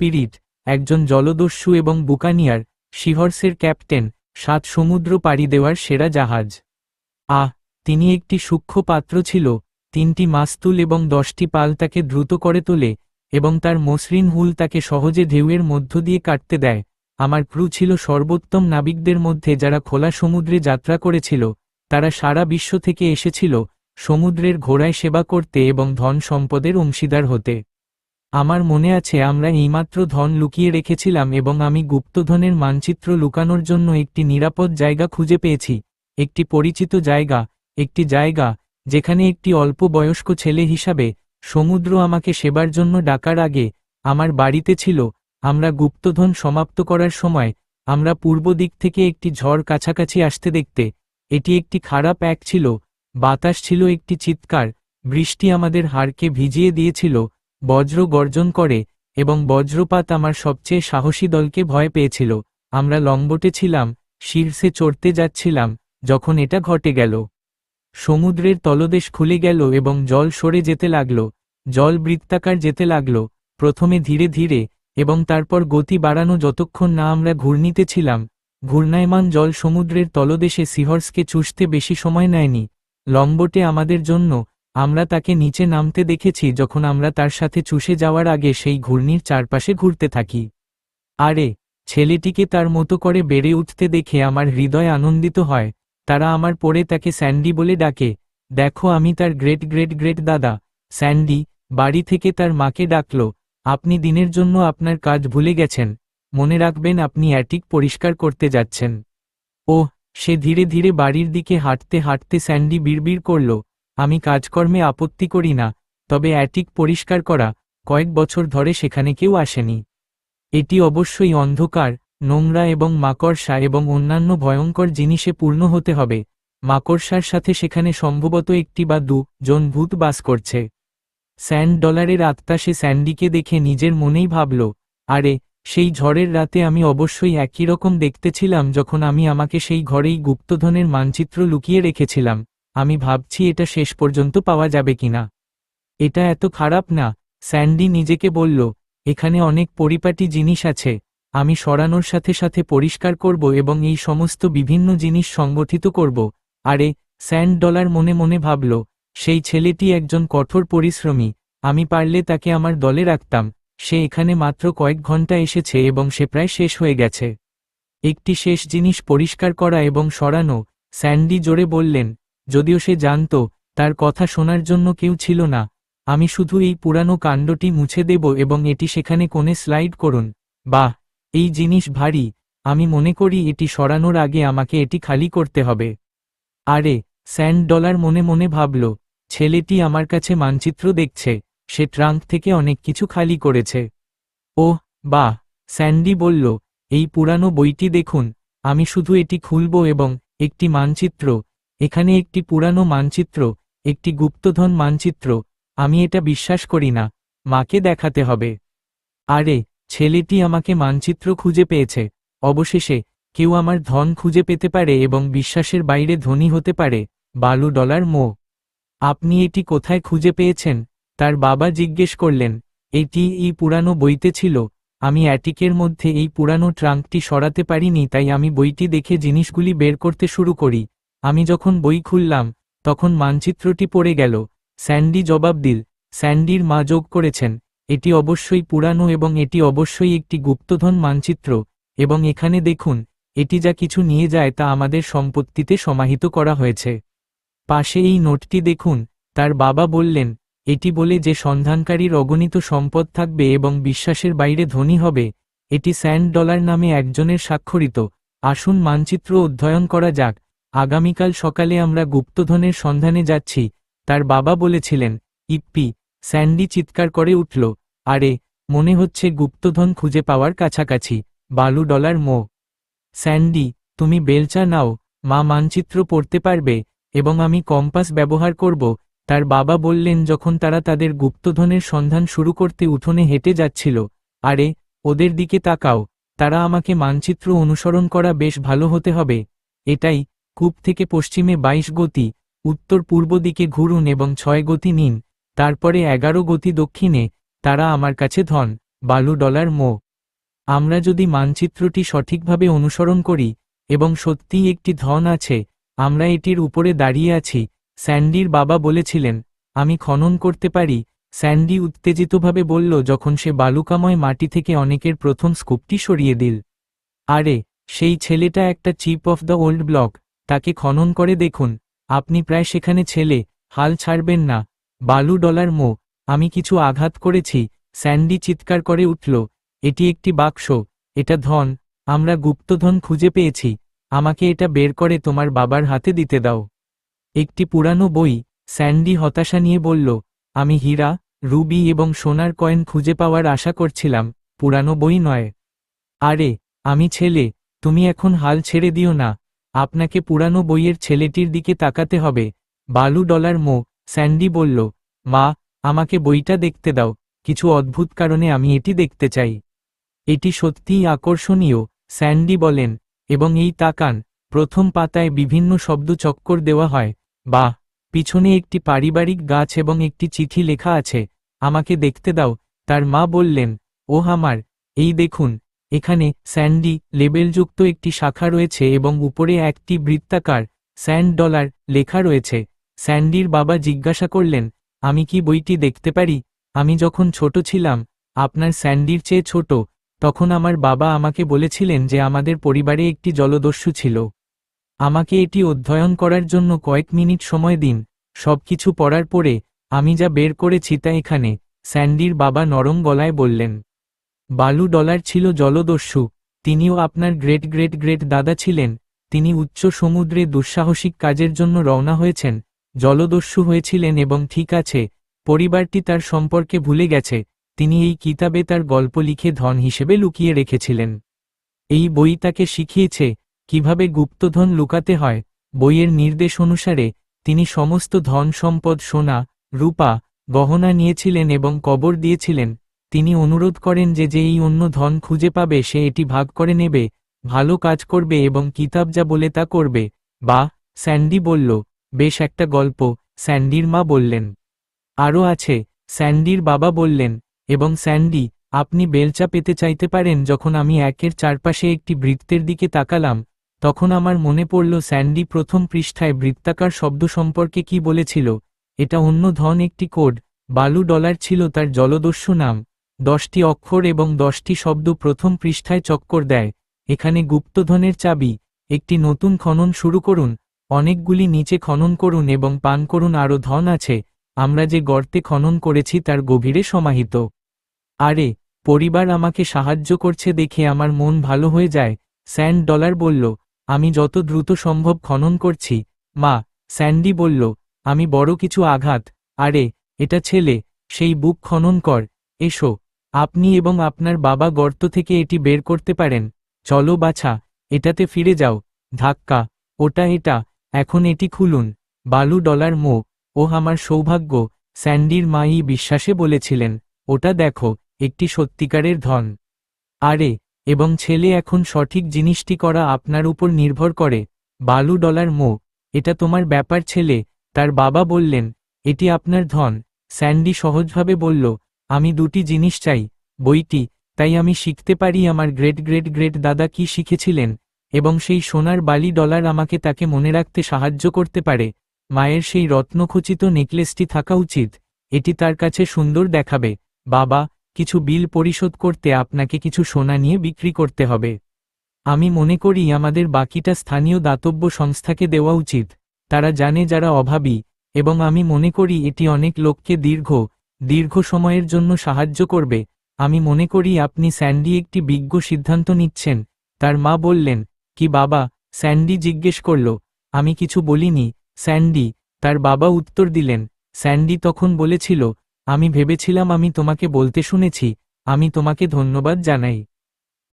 Spirit একজন জলদস্যু এবং বুকানিয়ার, শিহর্সের captain, সাত সমুদ্র পাড়ি দেওয়ার সেরা জাহাজ। আহ, তিনি একটি সূক্ষ্ম পাত্র ছিল, তিনটি মাস্তুল এবং দশটি পাল তাকে দ্রুত করে তোলে, এবং তার মসৃণ হুল তাকে সহজে ঢেউয়ের মধ্য দিয়ে কাটতে দেয়। আমার ক্রু ছিল সর্বোত্তম নাবিকদের মধ্যে যারা খোলা সমুদ্রে যাত্রা করেছিল, তারা সারা বিশ্ব থেকে এসেছিল, সমুদ্রের ঘোড়ায় সেবা করতে এবং ধন সম্পদের অংশীদার হতে। আমার মনে আছে আমরা এইমাত্র ধন লুকিয়ে রেখেছিলাম এবং আমি গুপ্তধনের মানচিত্র লুকানোর জন্য একটি নিরাপদ জায়গা খুঁজে পেয়েছি, একটি পরিচিত জায়গা, একটি জায়গা, যেখানে একটি অল্প বয়স্ক ছেলে হিসাবে সমুদ্র আমাকে সেবার জন্য ডাকার আগে আমার বাড়িতে ছিল, আমরা গুপ্তধন সমাপ্ত করার সময় আমরা পূর্ব দিক থেকে একটি ঝড় কাছাকাছি আসতে দেখতে, এটি একটি খারাপ এক ছিল, বাতাস ছিল একটি চিৎকার, বৃষ্টি আমাদের হাড়কে ভিজিয়ে দিয়েছিল বজ্র গর্জন করে এবং বজ্রপাত আমার সবচেয়ে সাহসী দলকে ভয় পেয়েছিল। আমরা লম্বটে ছিলাম, শীর্ষে চড়তে যাচ্ছিলাম, যখন এটা ঘটে গেল। সমুদ্রের তলদেশ খুলে গেল এবং জল সরে যেতে লাগল, জল বৃত্তাকার যেতে লাগল, প্রথমে ধীরে ধীরে এবং তারপর গতি বাড়ানো যতক্ষণ না আমরা ঘূর্ণিতে ছিলাম। ঘূর্ণায়মান জল সমুদ্রের তলদেশে সিহর্সকে চুষতে বেশি সময় নেয়নি। লম্বটে আমাদের জন্য আমরা তাকে নিচে নামতে দেখেছি যখন আমরা তার সাথে চুষে যাওয়ার আগে সেই ঘূর্ণির চারপাশে ঘুরতে থাকি। আরে, ছেলেটিকে তার মতো করে বেড়ে উঠতে দেখে আমার হৃদয় আনন্দিত হয়, তারা আমার পরে তাকে স্যান্ডি বলে ডাকে, দেখো আমি তার গ্রেট গ্রেট গ্রেট দাদা, স্যান্ডি, বাড়ি থেকে তার মাকে ডাকল, আপনি দিনের জন্য আপনার কাজ ভুলে গেছেন, মনে রাখবেন আপনি অ্যাটিক পরিষ্কার করতে যাচ্ছেন। ওহ, সে ধীরে ধীরে বাড়ির দিকে হাঁটতে হাঁটতে স্যান্ডি বিড়বিড় করল আমি কাজকর্মে আপত্তি করি না, তবে অ্যাটিক পরিষ্কার করা, কয়েক বছর ধরে সেখানে কেউ আসেনি। এটি অবশ্যই অন্ধকার, নোংরা এবং মাকড়সা এবং অন্যান্য ভয়ঙ্কর জিনিসে পূর্ণ হতে হবে। মাকড়সার সাথে সেখানে সম্ভবত একটি বা দু জন ভূত বাস করছে। স্যান্ড ডলারের আত্মা সে স্যান্ডিকে দেখে নিজের মনেই ভাবল, আরে, সেই ঝড়ের রাতে আমি অবশ্যই একই রকম দেখতেছিলাম যখন আমি আমাকে সেই ঘরেই গুপ্তধনের মানচিত্র লুকিয়ে রেখেছিলাম। আমি ভাবছি এটা শেষ পর্যন্ত পাওয়া যাবে কিনা এটা এত খারাপ না, স্যান্ডি নিজেকে বলল, এখানে অনেক পরিপাটি জিনিস আছে, আমি সরানোর সাথে সাথে পরিষ্কার করব এবং এই সমস্ত বিভিন্ন জিনিস সংগঠিত করব। আরে, স্যান্ড ডলার মনে মনে ভাবল, সেই ছেলেটি একজন কঠোর পরিশ্রমী, আমি পারলে তাকে আমার দলে রাখতাম, সে এখানে মাত্র কয়েক ঘণ্টা এসেছে এবং সে প্রায় শেষ হয়ে গেছে। একটি শেষ জিনিস পরিষ্কার করা এবং সরানো, স্যান্ডি জোরে বললেন যদিও সে জানত, তার কথা শোনার জন্য কেউ ছিল না। আমি শুধু এই পুরানো কাণ্ডটি মুছে দেব এবং এটি সেখানে কোণে স্লাইড করুন। বাহ, এই জিনিস ভারী। আমি মনে করি এটি সরানোর আগে আমাকে এটি খালি করতে হবে। আরে, স্যান্ড ডলার মনে মনে ভাবল, ছেলেটি আমার কাছে মানচিত্র দেখছে, সে ট্রাঙ্ক থেকে অনেক কিছু খালি করেছে। ওহ, বাহ, স্যান্ডি বলল, এই পুরানো বইটি দেখুন, আমি শুধু এটি খুলব এবং একটি মানচিত্র এখানে একটি পুরানো মানচিত্র, একটি গুপ্তধন মানচিত্র, আমি এটা বিশ্বাস করি না, মাকে দেখাতে হবে। আরে, ছেলেটি আমাকে মানচিত্র খুঁজে পেয়েছে, অবশেষে, কেউ আমার ধন খুঁজে পেতে পারে এবং বিশ্বাসের বাইরে ধনী হতে পারে, বালু ডলার মো। আপনি এটি কোথায় খুঁজে পেয়েছেন? তার বাবা জিজ্ঞেস করলেন, এটি এই পুরানো বইতে ছিল, আমি অ্যাটিকের মধ্যে এই পুরানো ট্রাঙ্কটি সরাতে পারিনি তাই আমি বইটি দেখে জিনিসগুলি বের করতে শুরু করি। আমি যখন বই খুললাম, তখন মানচিত্রটি পড়ে গেল, স্যান্ডি জবাব দিল, স্যান্ডির মা যোগ করেছেন, এটি অবশ্যই পুরানো এবং এটি অবশ্যই একটি গুপ্তধন মানচিত্র, এবং এখানে দেখুন, এটি যা কিছু নিয়ে যায় তা আমাদের সম্পত্তিতে সমাহিত করা হয়েছে। পাশে এই নোটটি দেখুন, তার বাবা বললেন, এটি বলে যে সন্ধানকারীর অগণিত সম্পদ থাকবে এবং বিশ্বাসের বাইরে ধনী হবে, এটি স্যান্ড ডলার নামে একজনের স্বাক্ষরিত, আসুন মানচিত্র অধ্যয়ন করা যাক। আগামীকাল সকালে আমরা গুপ্তধনের সন্ধানে যাচ্ছি, তার বাবা বলেছিলেন, ইপ্পি, স্যান্ডি চিৎকার করে উঠল, আরে, মনে হচ্ছে গুপ্তধন খুঁজে পাওয়ার কাছাকাছি, বালু ডলার মো। স্যান্ডি, তুমি বেলচা নাও, মা মানচিত্র পড়তে পারবে, এবং আমি কম্পাস ব্যবহার করব। তার বাবা বললেন যখন তারা তাদের গুপ্তধনের সন্ধান শুরু করতে উঠোনে হেঁটে যাচ্ছিল, আরে, ওদের দিকে তাকাও, তারা আমাকে মানচিত্র অনুসরণ করা বেশ ভালো হতে হবে। এটাই কূপ থেকে পশ্চিমে ২২ গতি, উত্তর পূর্ব দিকে ঘুরুন এবং ছয় গতি নিন, তারপরে এগারো গতি দক্ষিণে, তারা আমার কাছে ধন, বালু ডলার মো। আমরা যদি মানচিত্রটি সঠিকভাবে অনুসরণ করি, এবং সত্যিই একটি ধন আছে, আমরা এটির উপরে দাঁড়িয়ে আছি, স্যান্ডির বাবা বলেছিলেন, আমি খনন করতে পারি, স্যান্ডি উত্তেজিতভাবে বলল যখন সে বালুকাময় মাটি থেকে অনেকের প্রথম স্কুপটি সরিয়ে দিল। আরে, সেই ছেলেটা একটা chip off the old block তাকে খনন করে দেখুন, আপনি প্রায় সেখানে ছেলে, হাল ছাড়বেন না। বালু ডলার মো, আমি কিছু আঘাত করেছি, স্যান্ডি চিৎকার করে উঠল, এটি একটি বাক্স, এটা ধন, আমরা গুপ্তধন খুঁজে পেয়েছি, আমাকে এটা বের করে তোমার বাবার হাতে দিতে দাও। একটি পুরানো বই, স্যান্ডি হতাশা নিয়ে বলল, আমি হীরা, রুবি এবং সোনার কয়েন খুঁজে পাওয়ার আশা করছিলাম, পুরানো বই নয়। আরে, আমি ছেলে, তুমি এখন হাল ছেড়ে দিও না আপনাকে পুরানো বইয়ের ছেলেটির দিকে তাকাতে হবে। বালু ডলার মো। স্যান্ডি বলল, মা, আমাকে বইটা দেখতে দাও। কিছু অদ্ভুত কারণে আমি এটি দেখতে চাই। এটি সত্যিই আকর্ষণীয়, স্যান্ডি বলেন, এবং এই তাকান, প্রথম পাতায় বিভিন্ন শব্দ চক্কর দেওয়া হয়। বাহ, পিছনে একটি পারিবারিক গাছ এবং একটি চিঠি লেখা আছে। আমাকে দেখতে দাও। তার মা বললেন ও আমার, এই দেখুন। এখানে স্যান্ডি লেবেলযুক্ত একটি শাখা রয়েছে এবং উপরে একটি বৃত্তাকার, স্যান্ড ডলার, লেখা রয়েছে। স্যান্ডির বাবা জিজ্ঞাসা করলেন, আমি কি বইটি দেখতে পারি? আমি যখন ছোট ছিলাম, আপনার স্যান্ডির চেয়ে ছোট। তখন আমার বাবা আমাকে বলেছিলেন যে আমাদের পরিবারে একটি জলদস্যু ছিল। আমাকে এটি অধ্যয়ন করার জন্য কয়েক মিনিট সময় দিন। সবকিছু পড়ার পরে, আমি যা বের করেছি তা এখানে। স্যান্ডির বাবা নরম গলায় বললেন বালু ডলার ছিল জলদস্যু, তিনিও আপনার গ্রেট গ্রেট গ্রেট দাদা ছিলেন, তিনি উচ্চ সমুদ্রে দুঃসাহসিক কাজের জন্য রওনা হয়েছেন, জলদস্যু হয়েছিলেন এবং ঠিক আছে, পরিবারটি তার সম্পর্কে ভুলে গেছে, তিনি এই কিতাবে তার গল্প লিখে ধন হিসেবে লুকিয়ে রেখেছিলেন। এই বই তাকে শিখিয়েছে, কীভাবে গুপ্তধন লুকাতে হয়, বইয়ের নির্দেশ অনুসারে, তিনি সমস্ত ধন সম্পদ সোনা, রূপা, গহনা নিয়েছিলেন এবং কবর দিয়েছিলেন তিনি অনুরোধ করেন যে যে এই অন্য ধন খুঁজে পাবে সে এটি ভাগ করে নেবে, ভালো কাজ করবে এবং কিতাব যা বলে তা করবে। বা, স্যান্ডি বলল, বেশ একটা গল্প স্যান্ডির মা বললেন। আরও আছে, স্যান্ডির বাবা বললেন, এবং স্যান্ডি, আপনি বেলচা পেতে চাইতে পারেন, যখন আমি একের চারপাশে একটি বৃত্তের দিকে তাকালাম, তখন আমার মনে পড়ল স্যান্ডি প্রথম পৃষ্ঠায় বৃত্তাকার শব্দ সম্পর্কে কি বলেছিল। এটা অন্য ধন একটি কোড, বালু ডলার ছিল তার জলদস্যু নাম। দশটি অক্ষর এবং দশটি শব্দ প্রথম পৃষ্ঠায় চক্কর দেয়। এখানে গুপ্তধনের চাবি, একটি নতুন খনন শুরু করুন, অনেকগুলি নিচে খনন করুন এবং পান করুন। আরও ধন আছে, আমরা যে গর্তে খনন করেছি তার গভীরে সমাহিত। আরে, পরিবার আমাকে সাহায্য করছে দেখে আমার মন ভালো হয়ে যায়, স্যান্ড ডলার বলল। আমি যত দ্রুত সম্ভব খনন করছি। মা, স্যান্ডি বলল, আমি বড় কিছু আঘাত। আরে, এটা ছেলে, সেই বুক খনন কর। এসো। আপনি এবং আপনার বাবা গর্ত থেকে এটি বের করতে পারেন। চলো বাছা, এটাতে ফিরে যাও। ধাক্কা, ওটা এটা, এখন এটি খুলুন। বালু ডলার মো ও আমার সৌভাগ্য, স্যান্ডির মাই বিশ্বাসে বলেছিলেন, ওটা দেখো, একটি সত্যিকারের ধন। আরে, এবং ছেলে এখন সঠিক জিনিসটি করা আপনার উপর নির্ভর করে। বালু ডলার মো, এটা তোমার ব্যাপার ছেলে, তার বাবা বললেন, এটি আপনার ধন, স্যান্ডি সহজভাবে বলল আমি দুটি জিনিস চাই, বইটি, তাই আমি শিখতে পারি আমার গ্রেট গ্রেট গ্রেট দাদা কি শিখেছিলেন, এবং সেই সোনার বালি ডলার আমাকে তাকে মনে রাখতে সাহায্য করতে পারে, মায়ের সেই রত্নখচিত নেকলেসটি থাকা উচিত, এটি তার কাছে সুন্দর দেখাবে, বাবা, কিছু বিল পরিশোধ করতে আপনাকে কিছু সোনা নিয়ে বিক্রি করতে হবে। আমি মনে করি আমাদের বাকিটা স্থানীয় দাতব্য সংস্থাকে দেওয়া উচিত, তারা জানে যারা অভাবী, এবং আমি মনে করি এটি অনেক লোককে দীর্ঘ দীর্ঘ সময়ের জন্য সাহায্য করবে। আমি মনে করি আপনি স্যান্ডি একটি বিজ্ঞ সিদ্ধান্ত নিচ্ছেন। তার মা বললেন, কি বাবা? স্যান্ডি জিজ্ঞেস করল, আমি কিছু বলিনি। স্যান্ডি তার বাবা উত্তর দিলেন, স্যান্ডি তখন বলেছিল, আমি ভেবেছিলাম আমি তোমাকে বলতে শুনেছি। আমি তোমাকে ধন্যবাদ জানাই।